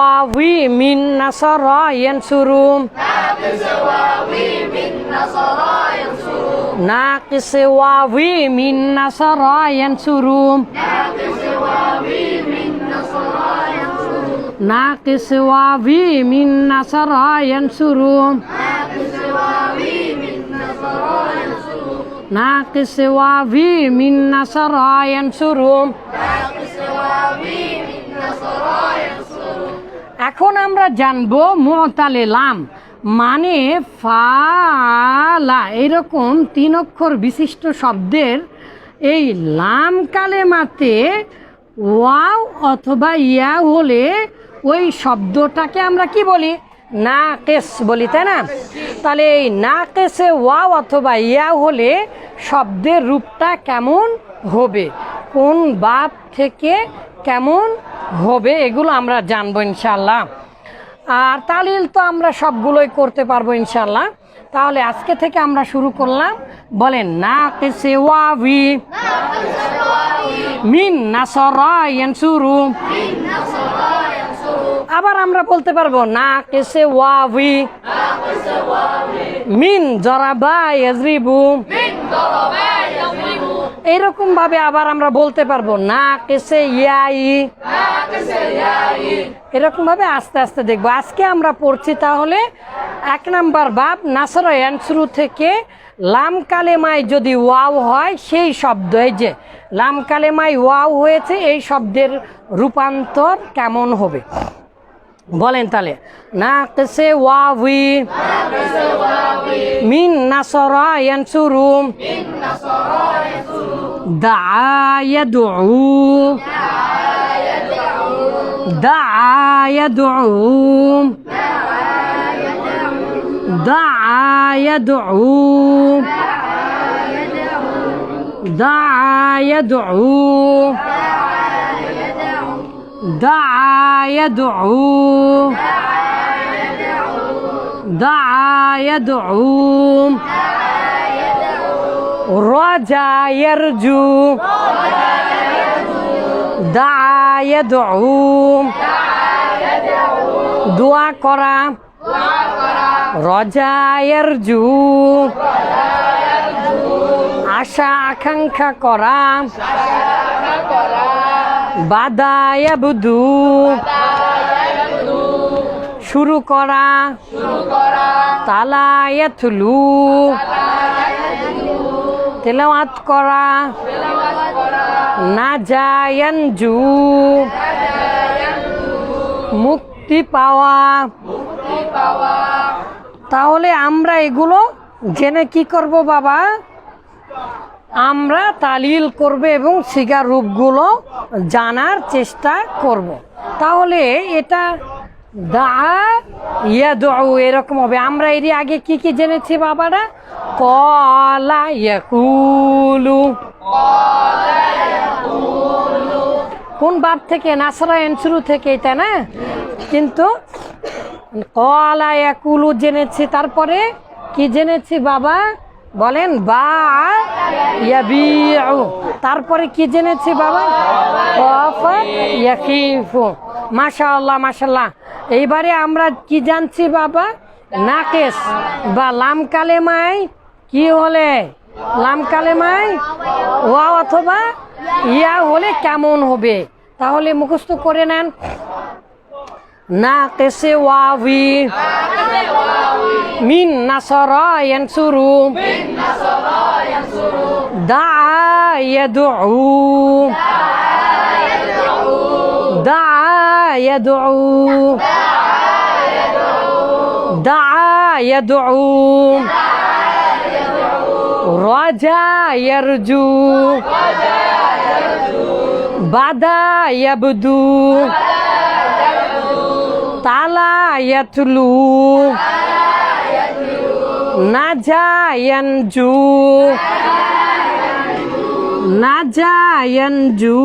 واوي من نصر ينصر ناقص واوي من نصر ينصر ناقص واوي من نصر ينصر ناقص واوي من نصر ينصر এখন আমরা জানব মোতালে লাম মানে ফালা, এরকম তিন অক্ষর বিশিষ্ট শব্দের এই লাম কালেমাতে ওয়াও অথবা ইয়া হলে ওই শব্দটাকে আমরা কি বলি? না কেস বলি, তাই না? তাহলে এই না কেসে ওয়াও অথবা ইয়া হলে শব্দের রূপটা কেমন হবে? কোন বাপ থেকে কেমন হবে এগুলো আমরা জানব ইনশাল্লাহ আর তালিল তো আমরা সবগুলোই করতে পারব ইনশাল্লাহ তাহলে আজকে থেকে আমরা শুরু করলাম। বলেন না কেসে ওয়াভি মিন নাসরা ইয়ানসুরু। আবার আমরা বলতে পারব না কেসে ওয়াভি মিন জরাবা ইয়াজরিবু। এইরকম ভাবে আবার আমরা বলতে পারব, না কেসে ইয়াই। এরকম ভাবে আস্তে আস্তে দেখব। আজকে আমরা পড়ছি তাহলে এক নাম্বার বাপ নাসর অ্যান্সরু থেকে লাম কালেমায় যদি ওয়াও হয়, সেই শব্দ, এই যে লাম কালেমায় ওয়াও হয়েছে, এই শব্দের রূপান্তর কেমন হবে? বলেন তাহলে, না কেসে من نصرى ينصر. من نصرى دعا يدعو دعا يدعو. دعا يدعو. دعا يدعو. دعا يدعو. دعا يدعو. رجا يرجو دعا يدعو দোয়া করা রজা ইয়ারজু আশা আকাঙ্ক্ষা করা বাদায়া বুধু শুরু করা। তালায়াথলু তেলাওয়াত করা। না জায়ানজু মুক্তি পাওয়া। তাহলে আমরা এগুলো জেনে কি করব বাবা? আমরা তালিল করব এবং সিগার রূপগুলো জানার চেষ্টা করব। তাহলে এটা দা ইয়া দৌ এরকম হবে। আমরা এর আগে কি কি জেনেছি বাবারা? কলা ইয়াকুলু। কোন বাপ থেকে? নাসরা এনসুরু থেকে তাই না? কিন্তু কলা ইয়াকুলু জেনেছি। তারপরে কি জেনেছি বাবা? বলেন, বা ইয়াবিউ। তারপরে কি জেনেছি বাবা? কফ ইয়াকিফু। মাশাআল্লাহ মাশাআল্লাহ। এইবারে আমরা কি জানছি বাবা? নাকেস বা লাম কালেমায় কি হলে? লাম কালেমায় ওয়া অথবা ইয়া হলে কেমন হবে? তাহলে মুখস্থ করে নেন। না কেসে ওয়াভি মিন নাসরা ইয়ানসুরু। দা ইয়াদউ দা ইয়াদউ দা ইয়াদউ রজা ইয়ারজু বাদা ইয়াবদু তালা ইয়াতলু নাজা ইয়ানজু নাজা ইয়ানজু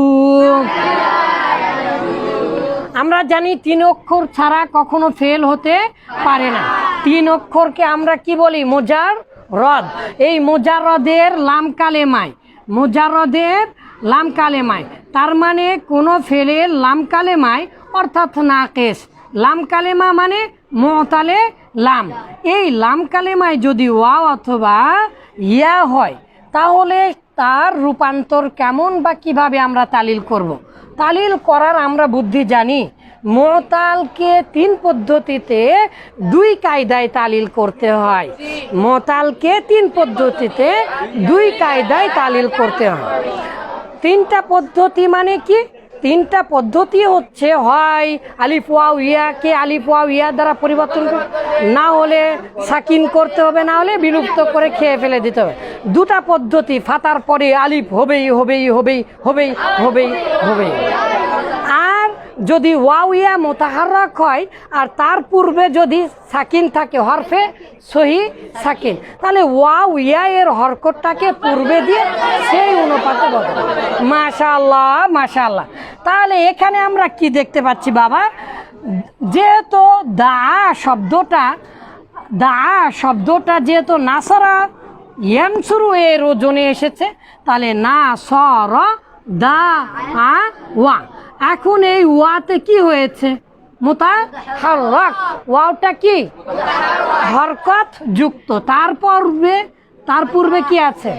আমরা জানি তিন অক্ষর ছাড়া কখনো ফেল হতে পারে না। তিন অক্ষরকে আমরা কি বলি? মোজার রদ। এই মোজারদের লাম কালেমায় মোজারদের লাম কালেমায় তার মানে কোনো ফেলের লাম কালেমায় অর্থাৎ নাকেশ। লাম কালেমা মানে মতালে লাম। এই লাম কালেমায় যদি ওয়া অথবা ইয়া হয়, তাহলে তার রূপান্তর কেমন বা কীভাবে আমরা তালিল করব। তালিল করার আমরা বুদ্ধি জানি। মোতালকে তিন পদ্ধতিতে দুই কায়দায় তালিল করতে হয়। মোতালকে তিন পদ্ধতিতে দুই কায়দায় তালিল করতে হয়। তিনটা পদ্ধতি মানে কি? তিনটা পদ্ধতি হচ্ছে, হয় আলিফ, ওয়াও, ইয়াকে আলিফ ইয়ার ইয়া দ্বারা পরিবর্তন না হলে সাকিন করতে হবে, না হলে বিলুপ্ত করে খেয়ে ফেলে দিতে হবে। দুটা পদ্ধতি, ফাতার পরে আলিফ হবেই হবেই হবেই হবেই হবেই হবেই। যদি ওয়াও ইয়া মোতাহারক হয় আর তার পূর্বে যদি সাকিন থাকে, হরফে সহি সাকিন, তাহলে ওয়াও ইয়া এর হরকতটাকে পূর্বে দিয়ে সেই অনুপাতে বদল মাশাল্লাহ মাশাল্লাহ তাহলে এখানে আমরা কি দেখতে পাচ্ছি বাবা? যেহেতু দা শব্দটা দা শব্দটা যেহেতু নাসারা ইয়ানসুরু এর ওজনে এসেছে, তাহলে না সর দা, আ, ওয়া। এখন এই ওয়াতে কি হয়েছে? মোতা হরক ওয়াওটা কি? হরকত যুক্ত। তার পূর্বে তার পূর্বে কি আছে?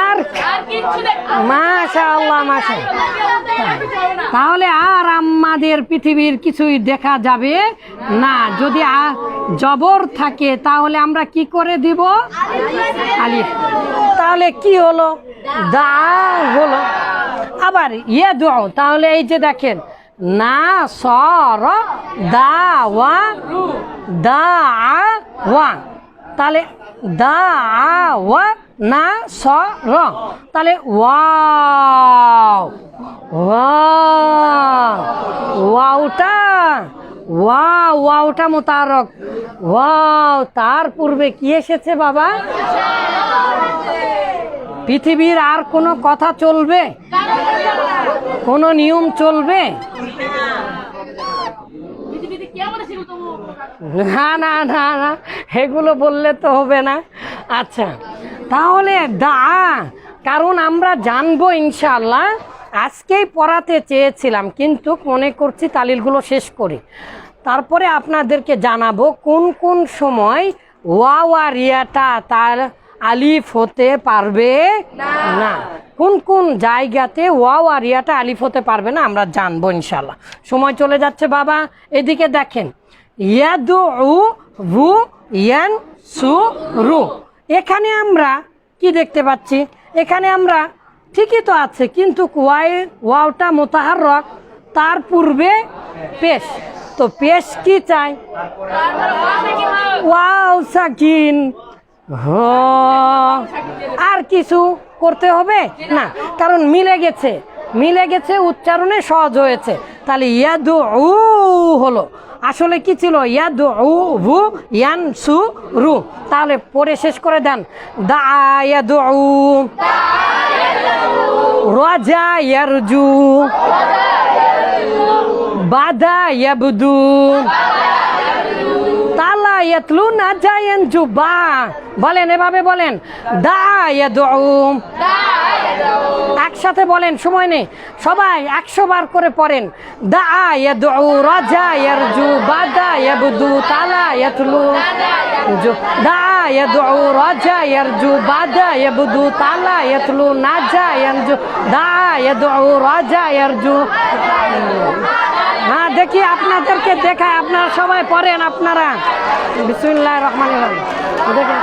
আর মাশাআল্লাহ মাশা তাহলে আর আমাদের পৃথিবীর কিছুই দেখা যাবে না। যদি জবর থাকে, তাহলে আমরা কি করে দিব? আলিফ। তাহলে কি হলো? দা হলো আবার ইয়ে দাও তাহলে এই যে দেখেন, না সর দা, ওয়া দা ওয়া। তাহলে দা ওয়া, না, স, র। তাহলে ওয়াও ওয়াও ওয়াওটা ওয়াও ওয়াওটা মোতারক। ওয়াও, তার পূর্বে কি এসেছে বাবা? পৃথিবীর আর কোনো কথা চলবে? কোনো নিয়ম চলবে? না না না না এগুলো বললে তো হবে না। আচ্ছা তাহলে দা কারণ আমরা জানব ইনশাল্লাহ আজকেই পড়াতে চেয়েছিলাম কিন্তু মনে করছি তালিলগুলো শেষ করি। তারপরে আপনাদেরকে জানাব কোন কোন সময় ওয়া ওয়া রিয়াটা তার আলিফ হতে পারবে না। কোন কোন জায়গাতে ওয়াও আর রিয়াটা আলিফ হতে পারবে না আমরা জানব ইনশাল্লাহ সময় চলে যাচ্ছে বাবা এদিকে দেখেন। ইয়াদু ইয়ান সু রু। এখানে আমরা কি দেখতে পাচ্ছি? এখানে আমরা ঠিকই তো আছে কিন্তু ওয়াই ওয়াওটা মোতাহার রক তার পূর্বে পেশ। তো পেশ কি চাই? ওয়াও সাকিন। আর কিছু করতে হবে? না, কারণ মিলে গেছে। মিলে গেছে, উচ্চারণে সহজ হয়েছে। তাহলে ইয়াদু উ হলো। আসলে কি ছিল? ইয়াদু উ ভু ইয়ান সু রু তাহলে পরে শেষ করে দেন। দা ইয়াদু উ রাজা ইয়ারজু। বাদা ইয়াবদু। বলেন, এভাবে বলেন। দা একসাথে বলেন, সময় নেই। সবাই একশো বার করে পড়েন। দা ইয়াদু রাজা ইয়ারজু বাদা ইয়াবদু তালা ইয়াতলু দা ইয়ারজু তালা নাজা ইয়ানজু দা ইয়াদু রাজা ইয়ারজু হ্যাঁ দেখি আপনাদেরকে দেখায় আপনারা সবাই পড়েন আপনারা। বিসমুল্লাহ রহমান দেখেন।